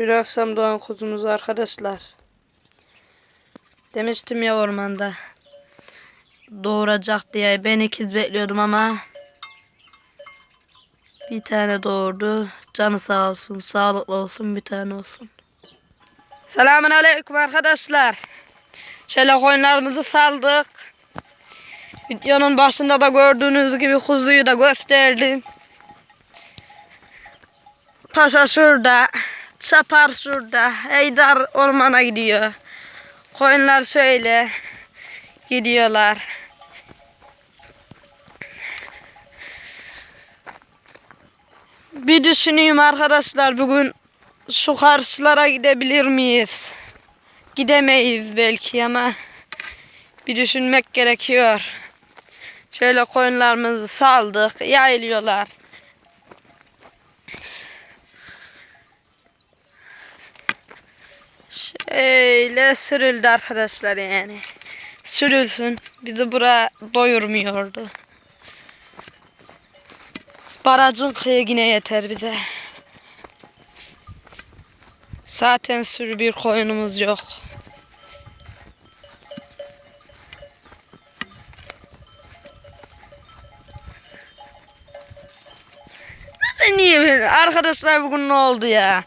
Dün akşam doğan kuzumuz arkadaşlar. Demiştim ya ormanda. Doğuracak diye ben ikiz bekliyordum ama bir tane doğurdu. Canı sağ olsun, sağlıklı olsun, bir tane olsun. Selamun aleyküm arkadaşlar. Şöyle koyunlarımızı saldık. Videonun başında da gördüğünüz gibi kuzuyu da gösterdim. Paşa şurada. Çapar şurada. Eydar ormana gidiyor. Koyunlar şöyle gidiyorlar. Bir düşüneyim arkadaşlar bugün şu karşılara gidebilir miyiz? Gidemeyiz belki ama bir düşünmek gerekiyor. Şöyle koyunlarımızı saldık, yayılıyorlar. Şöyle sürüldü arkadaşlar yani. Sürülsün. Bizi bura doyurmuyordu. Barajın kıyı yine yeter bize. Zaten sürü bir koyunumuz yok. Niye? Arkadaşlar bugün ne oldu ya?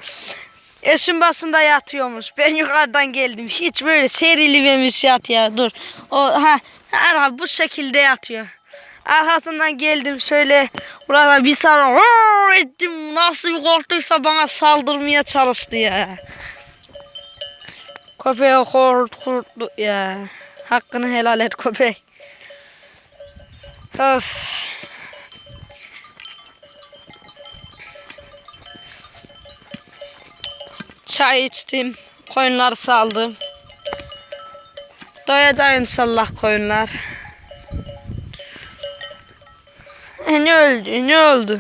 Eşim basında yatıyormuş. Ben yukarıdan geldim. Hiç böyle serilememiş yat ya. Dur. O ha, ha bu şekilde yatıyor. Arkasından geldim şöyle burada bir sarı ettim. Nasıl bir korktuysa bana saldırmaya çalıştı ya. Köpeğe korkuttu ya. Hakkını helal et köpek. Öf. Çay içtim. Koyunları saldım. Doyacak inşallah koyunlar. E ne öldü ne oldu?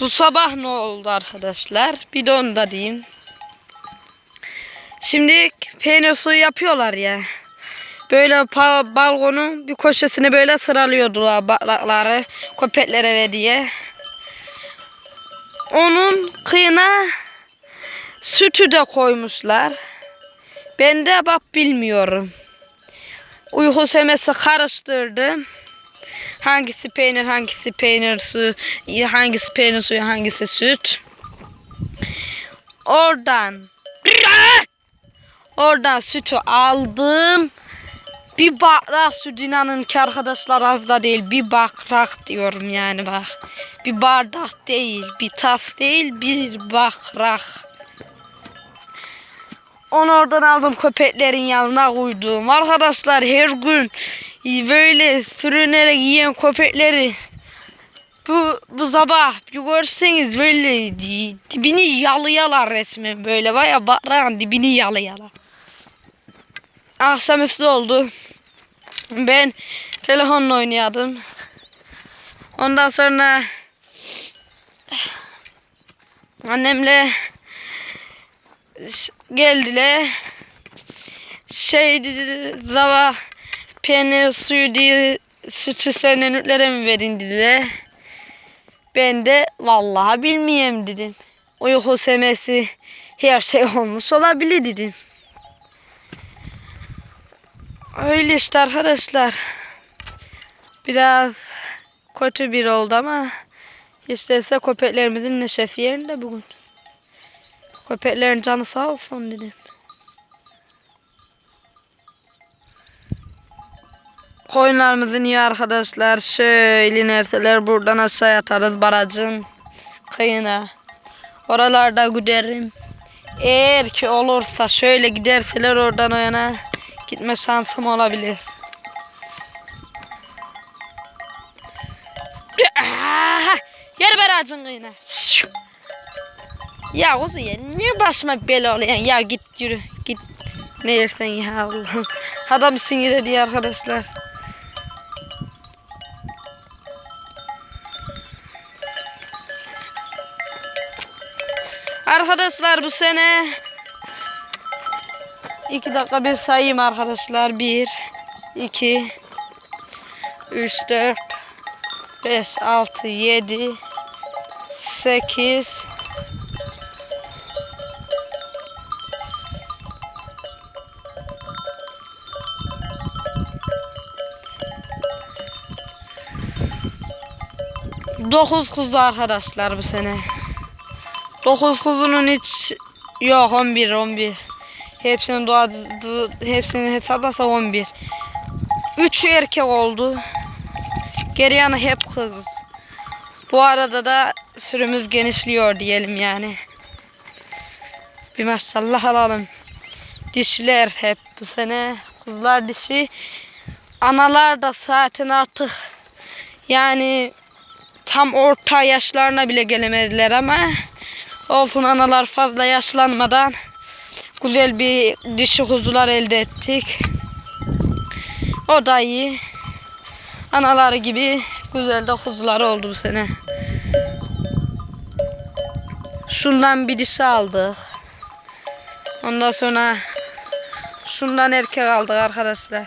Bu sabah ne oldu arkadaşlar? Bir de onu da diyeyim. Şimdi peynir suyu yapıyorlar ya. Böyle balkonun bir köşesine böyle sıralıyordular balıkları köpeklere ve diye. Onun kıyına sütü de koymuşlar. Ben de bak bilmiyorum. Uyku semesi karıştırdım. Hangisi peynir, hangisi peynir su, hangisi peynir suyu, hangisi süt. Oradan oradan sütü aldım. Bir bakrak süt inanın ki arkadaşlar az da değil. Bir bakrak diyorum yani bak. Bir bardak değil, bir tas değil, bir bakrak. Onu oradan aldım köpeklerin yanına koydum. Arkadaşlar her gün böyle sürünerek yiyen köpekleri bu, bu sabah bir görseniz böyle dibini yalayalar resmen böyle baya bakrağın dibini yalayalar. Akşamüstü oldu. Ben telefonla oynuyordum. Ondan sonra annemle geldiler. Şey dedi sabah peynir suyu diye sütü senenütlere mi verin dediler. Ben de vallahi bilmeyeyim dedim. Uyku semesi her şey olmuş olabilir dedim. Öyle işte arkadaşlar. Biraz kötü bir oldu ama işte köpeklerimizin neşesi yerinde bugün. Köpeklerin canı sağ olsun dedim. Koyunlarımızı niye arkadaşlar şöyle inerseler buradan aşağı atarız barajın kıyına. Oralarda güderim. Eğer ki olursa şöyle giderseler oradan o yana gitme şansım olabilir. Yer barajın kıyına. Şşş. Ya kuzu ya niye başıma bela oluyor ya git yürü git ne yersen ya Allah'ım adam sinir ediyor arkadaşlar Arkadaşlar bu sene iki dakika bir sayayım arkadaşlar bir iki üç dört beş altı yedi 8 Dokuz kuzu arkadaşlar bu sene. Dokuz kuzunun hiç yok 11 11. Hepsini doğa hepsini hesaplasa 11. Üçü erkek oldu. Geri yanı hep kız. Bu arada da sürümüz genişliyor diyelim yani. Bir maşallah alalım. Dişiler hep bu sene. Kızlar dişi. Analar da zaten artık yani tam orta yaşlarına bile gelemediler ama olsun analar fazla yaşlanmadan güzel bir dişi kuzular elde ettik. O da iyi. Anaları gibi güzel de kuzular oldu bu sene. Şundan bir dişi aldık. Ondan sonra şundan erkek aldık arkadaşlar.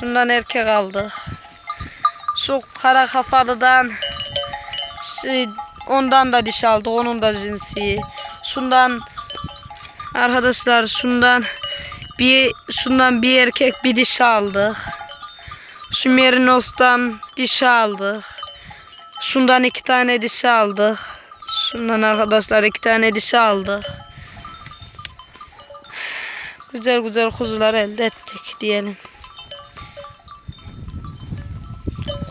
Şundan erkek aldık. Şu kara kafalıdan şey, ondan da diş aldık. Onun da cinsi. Şundan arkadaşlar şundan bir şundan bir erkek bir diş aldık. Şu merinostan diş aldık. Şundan iki tane diş aldık. Şundan arkadaşlar iki tane diş aldık. Güzel güzel kuzular elde ettik diyelim.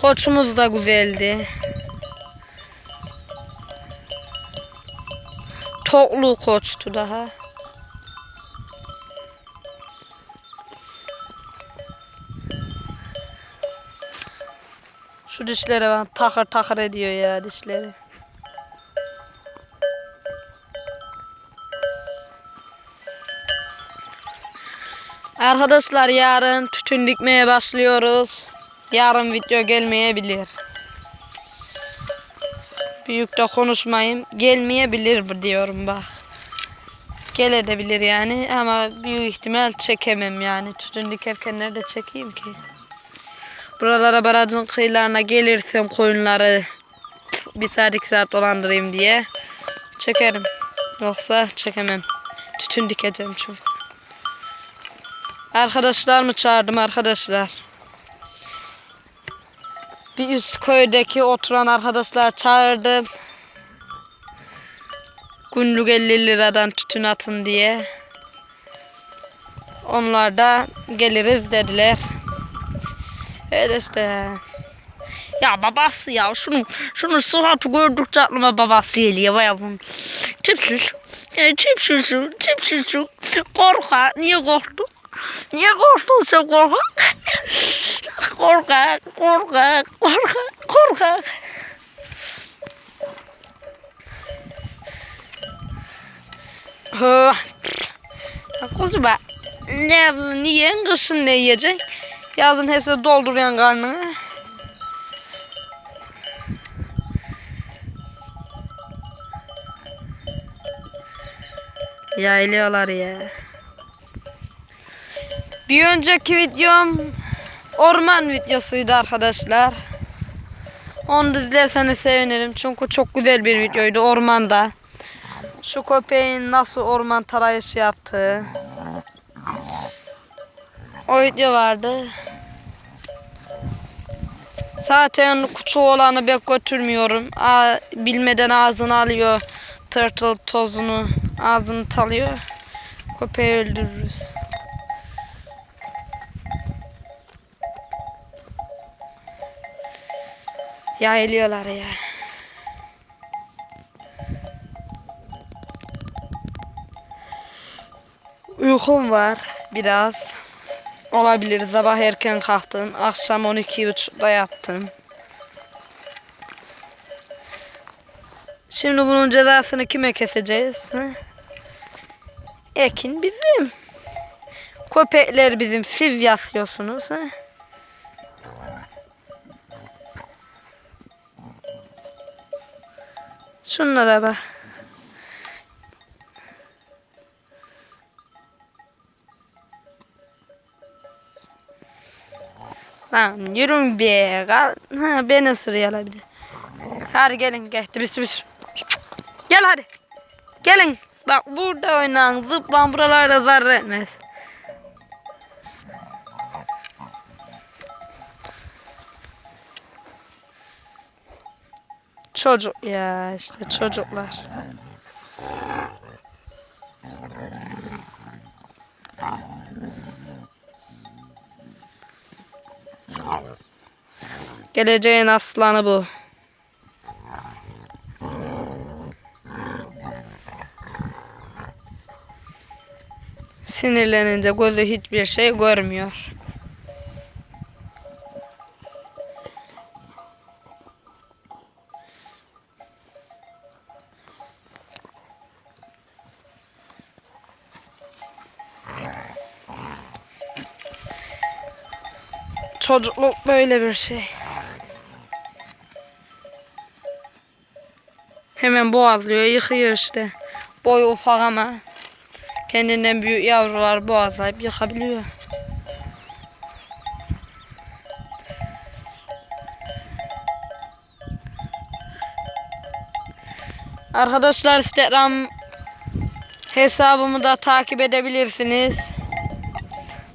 Koçumuz da güzeldi. Toklu koçtu daha. Şu dişlere bak takır takır ediyor ya dişleri. Arkadaşlar yarın tütün dikmeye başlıyoruz. Yarın video gelmeyebilir. Büyük de konuşmayayım. Gelmeyebilir diyorum bak. Gelebilir yani ama büyük ihtimal çekemem yani. Tütün dikerken nerede çekeyim ki? Buralara barajın kıyılarına gelirsem koyunları bir saat iki saat dolandırayım diye çekerim. Yoksa çekemem. Tütün dikeceğim çünkü. Arkadaşlar mı çağırdım arkadaşlar? Bir üst köydeki oturan arkadaşlar çağırdım. Günlük 50 liradan tütün atın diye. Onlar da geliriz dediler. Öyle işte. Ya babası ya şunu şunu sıfatı gördükçe aklıma babası geliyor baya bunun. Tipsiz. Yani tipsiz, tipsiz. Korkak. Niye korktun? Niye korktun sen korkak? korkak, korkak, korkak, korkak. Kuzum be. Ne, niye kışın ne yiyecek? Yazın hepsini dolduruyan karnını. Yaylıyorlar ya. Bir önceki videom orman videosuydu arkadaşlar. Onu da izlerseniz sevinirim. Çünkü çok güzel bir videoydu ormanda. Şu köpeğin nasıl orman tarayışı yaptığı. O video vardı. Zaten küçük olanı ben götürmüyorum. A, bilmeden ağzını alıyor. Tırtıl tozunu ağzını talıyor. Köpeği öldürürüz. Ya eliyorlar ya. Uykum var biraz. Olabilir. Sabah erken kalktım. Akşam 12.30'da yattım. Şimdi bunun cezasını kime keseceğiz? Ha? Ekin bizim. Köpekler bizim. Siz yaslıyorsunuz. Ha? Şunlara bak. Lan yürün be. Kal- Ha, beni ısırıyorlar bir de. Hadi gelin gel. Bir sürü. Gel hadi. Gelin. Bak burada oynayın. Zıplan buralarda zarar etmez. Çocuk ya işte çocuklar. Geleceğin aslanı bu. Sinirlenince gözü hiçbir şey görmüyor. Çocukluk böyle bir şey. Hemen boğazlıyor, yıkıyor işte. Boyu ufak ama kendinden büyük yavrular boğazlayıp yıkabiliyor. Arkadaşlar Instagram hesabımı da takip edebilirsiniz.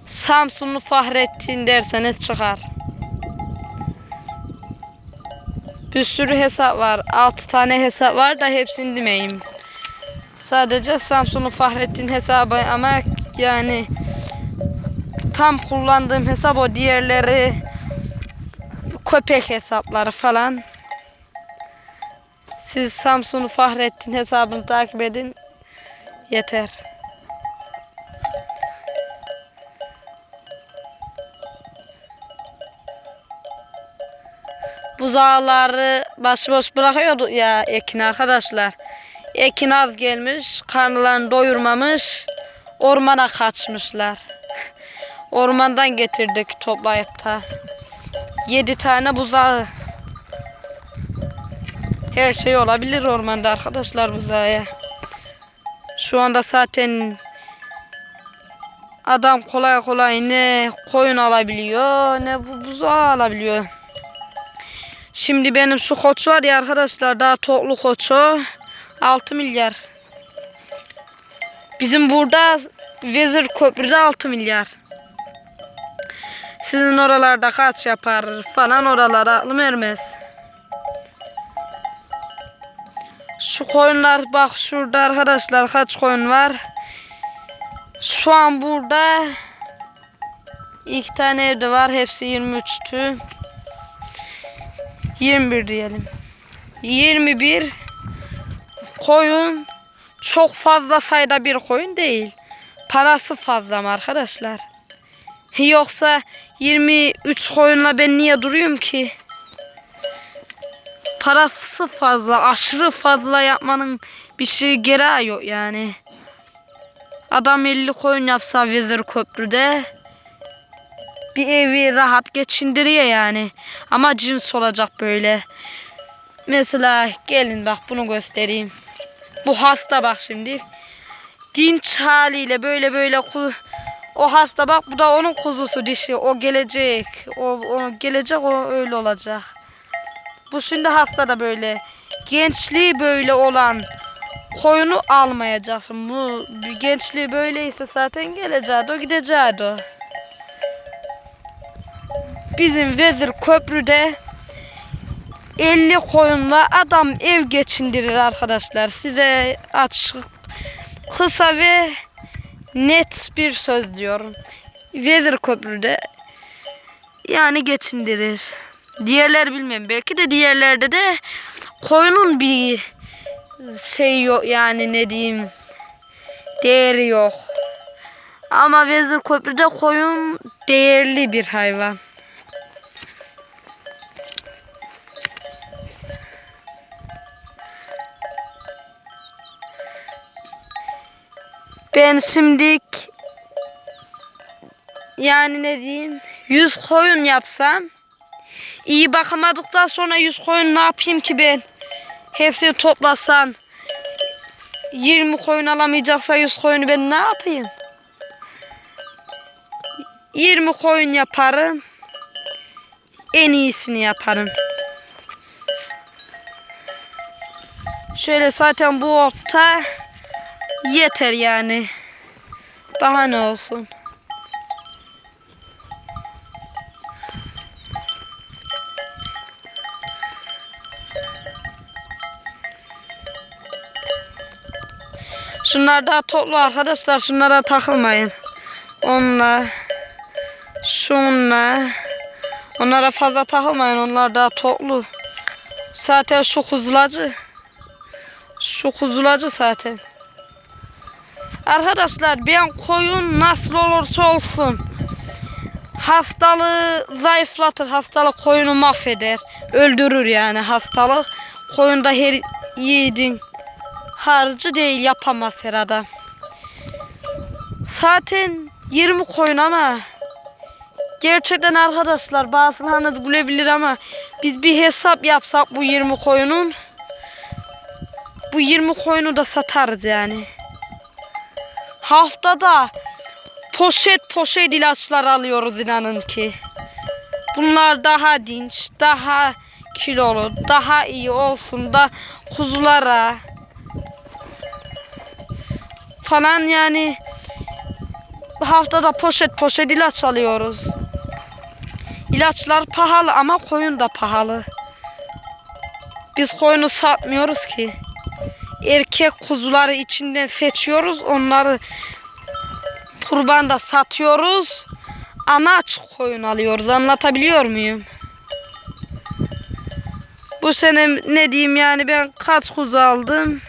Samsunlu Fahrettin derseniz çıkar. Bir sürü hesap var. 6 tane hesap var da hepsini demeyeyim. Sadece Samsunlu Fahrettin hesabı ama yani tam kullandığım hesap o diğerleri köpek hesapları falan. Siz Samsunlu Fahrettin hesabını takip edin. Yeter. Buzağları başıboş bırakıyorduk ya Ekin arkadaşlar. Ekin az gelmiş, karnlarını doyurmamış, ormana kaçmışlar. Ormandan getirdik toplayıp da. Yedi tane buzağı. Her şey olabilir ormanda arkadaşlar buzağa. Şu anda zaten adam kolay kolay ne koyun alabiliyor ne bu buzağı alabiliyor. Şimdi benim şu koç var ya arkadaşlar daha toklu koçu 6 milyar. Bizim burada Vezir Köprü'de 6 milyar. Sizin oralarda kaç yapar falan oralara aklım ermez. Şu koyunlar bak şurada arkadaşlar kaç koyun var. Şu an burada iki tane evde var. Hepsi 23'tü. 21 diyelim. 21 koyun çok fazla sayıda bir koyun değil. Parası fazla mı arkadaşlar? Yoksa 23 koyunla ben niye duruyorum ki? Parası fazla, aşırı fazla yapmanın bir şey gereği yok yani. Adam 50 koyun yapsa Vezir Köprü'de bir evi rahat geçindiriyor yani. Ama cins olacak böyle. Mesela gelin bak bunu göstereyim. Bu hasta bak şimdi. Dinç haliyle böyle böyle o hasta bak bu da onun kuzusu dişi. O gelecek. O, o gelecek o öyle olacak. Bu şimdi hasta da böyle. Gençliği böyle olan koyunu almayacaksın. Bu gençliği böyleyse zaten geleceği o gideceği o. Bizim Vezir Köprü'de 50 koyunla adam ev geçindirir arkadaşlar. Size açık, kısa ve net bir söz diyorum. Vezir Köprü'de yani geçindirir. Diğerler bilmem. Belki de diğerlerde de koyunun bir şey yok yani ne diyeyim değeri yok. Ama Vezir Köprü'de koyun değerli bir hayvan. Ben şimdilik yani ne diyeyim 100 koyun yapsam iyi bakamadıktan sonra 100 koyun ne yapayım ki ben? Hepsini toplasan 20 koyun alamayacaksa 100 koyunu ben ne yapayım? 20 koyun yaparım. En iyisini yaparım. Şöyle zaten bu orta yeter yani. Daha ne olsun. Şunlar daha toplu arkadaşlar. Şunlara takılmayın. Onlar. Şunlar. Onlara fazla takılmayın. Onlar daha toplu. Zaten şu kuzulacı. Şu kuzulacı zaten. Arkadaşlar ben koyun nasıl olursa olsun hastalığı zayıflatır. Hastalık koyunu mahveder. Öldürür yani hastalık. Koyunda her yiğidin harcı değil yapamaz her adam. Zaten 20 koyun ama gerçekten arkadaşlar bazılarınız gülebilir ama biz bir hesap yapsak bu 20 koyunun bu 20 koyunu da satarız yani. Haftada poşet poşet ilaçlar alıyoruz inanın ki. Bunlar daha dinç, daha kilolu, daha iyi olsun da kuzulara falan yani haftada poşet poşet ilaç alıyoruz. İlaçlar pahalı ama koyun da pahalı. Biz koyunu satmıyoruz ki. Erkek kuzuları içinden seçiyoruz. Onları kurbanda satıyoruz. Ana açık koyun alıyoruz. Anlatabiliyor muyum? Bu sene ne diyeyim yani ben kaç kuzu aldım?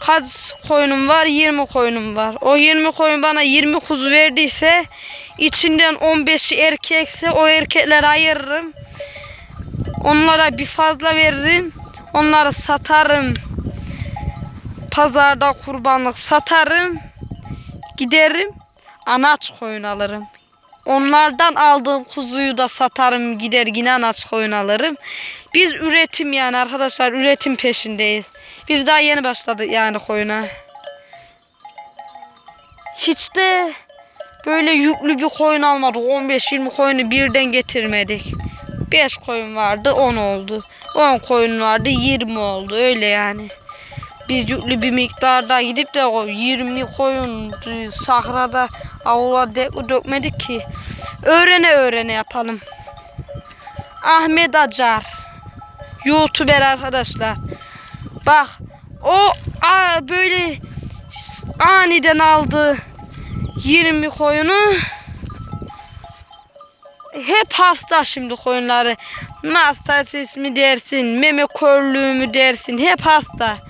Kaç koyunum var? 20 koyunum var. O 20 koyun bana 20 kuzu verdiyse içinden 15'i erkekse o erkekleri ayırırım. Onlara bir fazla veririm. Onları satarım. Pazarda kurbanlık satarım. Giderim. Anaç koyun alırım. Onlardan aldığım kuzuyu da satarım gider yine anaç koyun alırım. Biz üretim yani arkadaşlar üretim peşindeyiz. Biz daha yeni başladık yani koyuna. Hiç de böyle yüklü bir koyun almadık. 15-20 koyunu birden getirmedik. 5 koyun vardı 10 oldu. 10 koyun vardı 20 oldu öyle yani. Biz yüklü bir miktarda gidip de o 20 koyun sahrada avula dökmedik ki. Öğrene öğrene yapalım. Ahmet Acar. YouTuber arkadaşlar. Bak o a, böyle aniden aldı 20 koyunu. Hep hasta şimdi koyunları. Mastatis mi dersin, meme körlüğü mü dersin hep hasta.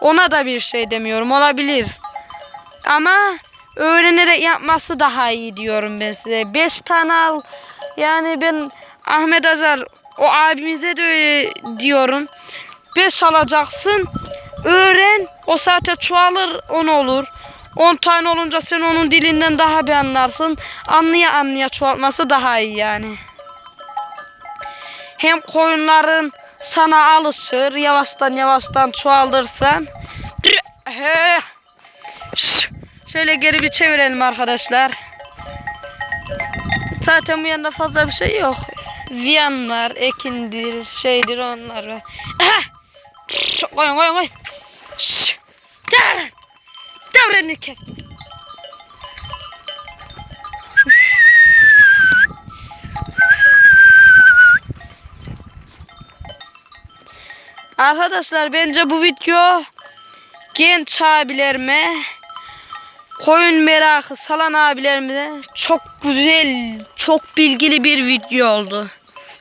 Ona da bir şey demiyorum olabilir. Ama öğrenerek yapması daha iyi diyorum ben size. 5 tane al. Yani ben Ahmet Azar o abimize de diyorum. 5 alacaksın. Öğren. O zaten çoğalır 10 olur. 10 tane olunca sen onun dilinden daha bir anlarsın. Anlaya anlaya çoğaltması daha iyi yani. Hem koyunların sana alışır. Yavaştan yavaştan. Şş, Şöyle geri bir çevirelim arkadaşlar. Zaten bu yanında fazla bir şey yok. Viyan var, ekindir, şeydir onlar var. Koyun koyun koyun. Şş, Davran. Davran Arkadaşlar bence bu video genç abilerime koyun merakı salan abilerime çok güzel, çok bilgili bir video oldu.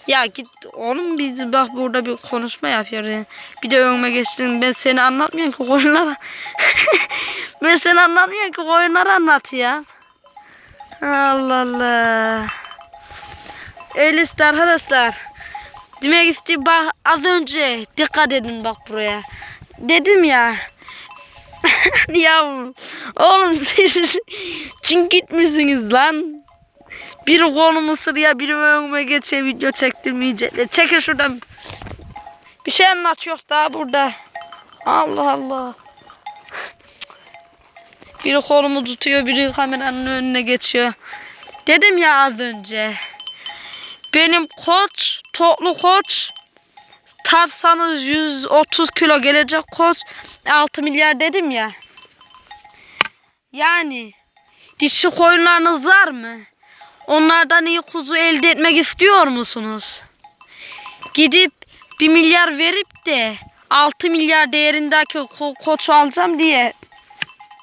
Ya git oğlum biz bak burada bir konuşma yapıyor yani. Bir de önüme geçtin ben seni anlatmıyorum ki koyunlara. ben seni anlatmıyorum ki koyunları anlatıyor. Allah Allah. Öyle arkadaşlar. Demek istiyorum bak az önce dikkat edin bak buraya. Dedim ya. ya oğlum siz cin gitmişsiniz lan. Biri kolumu sıraya biri önüme geçe video çektirmeyecekler. Çekin şuradan. Bir şey anlatıyor daha burada. Allah Allah. Biri kolumu tutuyor biri kameranın önüne geçiyor. Dedim ya az önce. Benim koç, toklu koç tarsanız 130 kilo gelecek koç 6 milyar dedim ya. Yani dişi koyunlarınız var mı? Onlardan iyi kuzu elde etmek istiyor musunuz? Gidip 1 milyar verip de 6 milyar değerindeki ko- koçu alacağım diye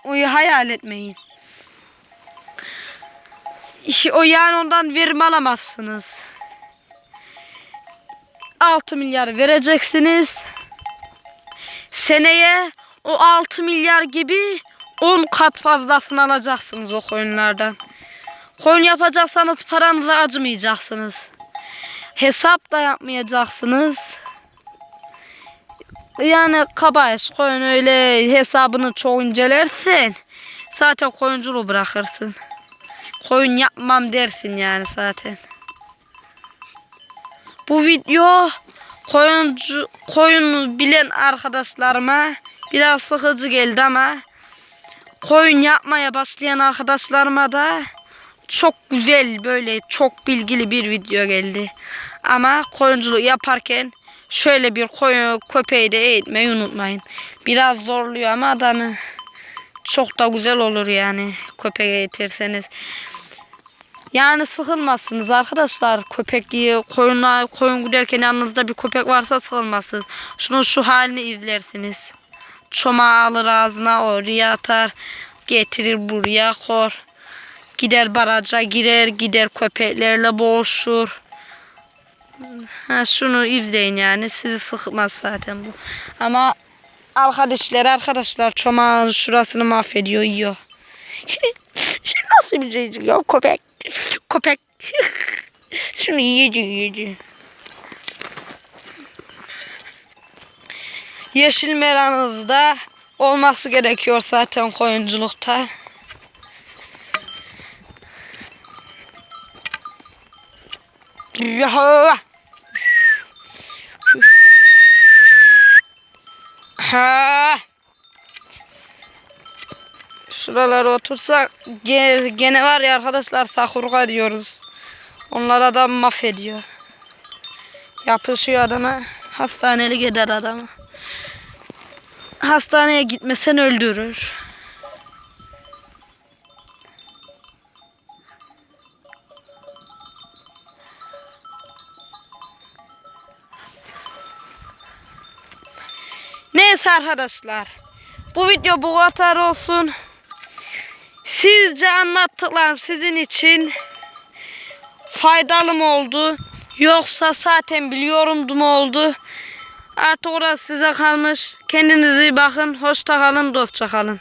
oyu hayal etmeyin. O yani ondan verim alamazsınız. 6 milyar vereceksiniz. Seneye o 6 milyar gibi 10 kat fazlasını alacaksınız o koyunlardan. Koyun yapacaksanız paranıza acımayacaksınız. Hesap da yapmayacaksınız. Yani kabaş koyun öyle hesabını çok incelersin. Zaten koyunculuğu bırakırsın. Koyun yapmam dersin yani zaten. Bu video koyuncu koyun bilen arkadaşlarıma biraz sıkıcı geldi ama koyun yapmaya başlayan arkadaşlarıma da çok güzel böyle çok bilgili bir video geldi. Ama koyunculuk yaparken şöyle bir koyun köpeği de eğitmeyi unutmayın. Biraz zorluyor ama adamı çok da güzel olur yani köpek eğitirseniz. Yani sıkılmazsınız arkadaşlar. Köpek diye koyunla koyun giderken yanınızda bir köpek varsa sıkılmazsınız. Şunun şu halini izlersiniz. Çomağı alır ağzına oraya atar. Getirir buraya kor. Gider baraja girer gider köpeklerle boğuşur. Ha, şunu izleyin yani sizi sıkmaz zaten bu. Ama arkadaşlar arkadaşlar çomağın şurasını mahvediyor yiyor. Şimdi nasıl bir şey ya köpek? Köpek. Şunu yiyeceğim yiyeceğim. Yeşil meranızda olması gerekiyor zaten koyunculukta. Ya. Ha. Şuralara otursak ge- gene var ya arkadaşlar sakurga diyoruz. Onlara da mahvediyor. Yapışıyor adama. Hastanelik eder adamı. Hastaneye gitmesen öldürür. Neyse arkadaşlar. Bu video bu kadar olsun. Sizce anlattıklarım sizin için faydalı mı oldu? Yoksa zaten biliyorumdu mu oldu? Artık orası size kalmış. Kendinize iyi bakın. Hoşça kalın, dostça kalın.